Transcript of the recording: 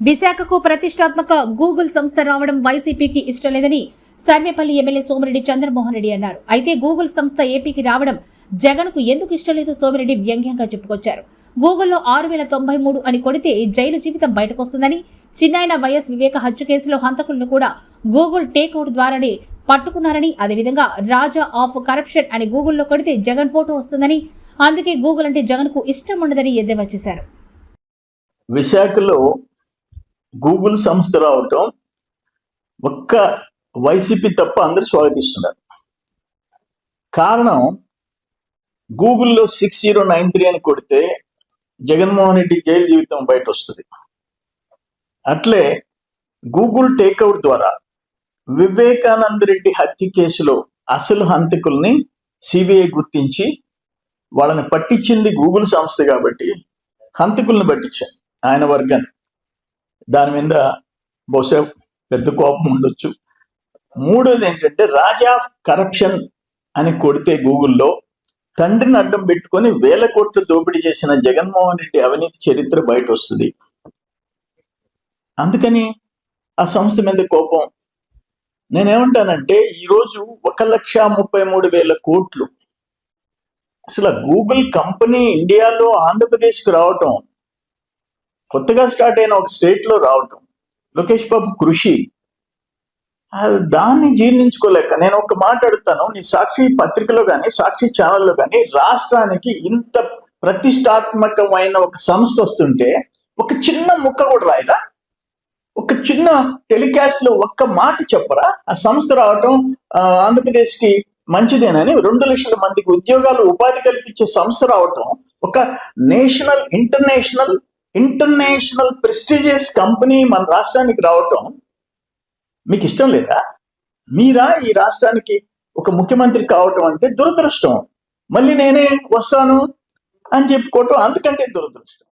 విశాఖకు ప్రతిష్టాత్మక గూగుల్ సంస్థ రావడం వైసీపీకి ఇష్టం లేదని సర్వేపల్లి ఎమ్మెల్యే సోమిరెడ్డి చంద్రమోహన్ రెడ్డి అన్నారు. అయితే గూగుల్ సంస్థ ఏపీకి రావడం జగన్కు ఎందుకు ఇష్టం లేదో సోమిరెడ్డి వ్యంగ్యంగా చెప్పుకొచ్చారు. గూగుల్లో ఆరు వేల తొంభై మూడు అని కొడితే జైలు జీవితం బయటకొస్తుందని చిన్నాయన వైఎస్ వివేక హత్య కేసులో హంతకులను కూడా గూగుల్ టేక్అవుట్ ద్వారానే పట్టుకున్నారని అదేవిధంగా రాజా ఆఫ్ కరప్షన్ అని గూగుల్లో కొడితే జగన్ ఫోటో వస్తుందని అందుకే గూగుల్ అంటే జగన్కు ఇష్టం ఉండదని ఎద్దేవా చేశారు. విశాఖలో గూగుల్ సంస్థ రావటం ఒక్క వైసీపీ తప్ప అందరూ స్వాగతిస్తున్నారు. కారణం గూగుల్లో సిక్స్ జీరో నైన్ త్రీ అని కొడితే జగన్మోహన్ రెడ్డి జైలు జీవితం బయట వస్తుంది అట్లే గూగుల్ టేక్అవుట్ ద్వారా వివేకానంద రెడ్డి హత్య కేసులో అసలు హంతకుల్ని సిబిఐ గుర్తించి వాళ్ళని పట్టించింది గూగుల్ సంస్థ కాబట్టి హంతకుల్ని పట్టించారు ఆయన వర్గాన్ని. దాని మీద బహుశా పెద్ద కోపం ఉండొచ్చు. మూడోది ఏంటంటే రాజా కరప్షన్ అని కొడితే గూగుల్లో తండ్రిని అడ్డం పెట్టుకొని వేల కోట్లు దోపిడీ చేసిన జగన్మోహన్ రెడ్డి అవినీతి చరిత్ర బయట వస్తుంది అందుకని ఆ సంస్థ మీద కోపం. నేనేమంటానంటే ఈరోజు ఒక లక్ష ముప్పై మూడు వేల కోట్లు. అసలు గూగుల్ కంపెనీ ఇండియాలో ఆంధ్రప్రదేశ్కి రావటం కొత్తగా స్టార్ట్ అయిన ఒక స్టేట్లో రావటం. లోకేష్ బాబు కృషి. దాన్ని జీర్ణించుకోలేక నేను ఒక మాట్లాడుతాను నీ సాక్షి పత్రికలో కానీ సాక్షి ఛానల్లో కానీ రాష్ట్రానికి ఇంత ప్రతిష్టాత్మకమైన ఒక సంస్థ వస్తుంటే ఒక చిన్న ముక్క కూడా రాయరా? ఒక చిన్న టెలికాస్ట్లో ఒక్క మాట చెప్పరా? ఆ సంస్థ రావటం ఆ, ఆంధ్రప్రదేశ్కి మంచిదేనని రెండు లక్షల మందికి ఉద్యోగాలు ఉపాధి కల్పించే సంస్థ రావటం ఒక national international international prestigious company మన రాష్ట్రానికి రావటం మీకు ఇష్టం లేదా? మీరా ఈ రాష్ట్రానికి ఒక ముఖ్యమంత్రి కావటం అంటే దురదృష్టం. మళ్ళీ నేనే వస్తాను అని చెప్పుకోవటం అందుకంటే దురదృష్టం.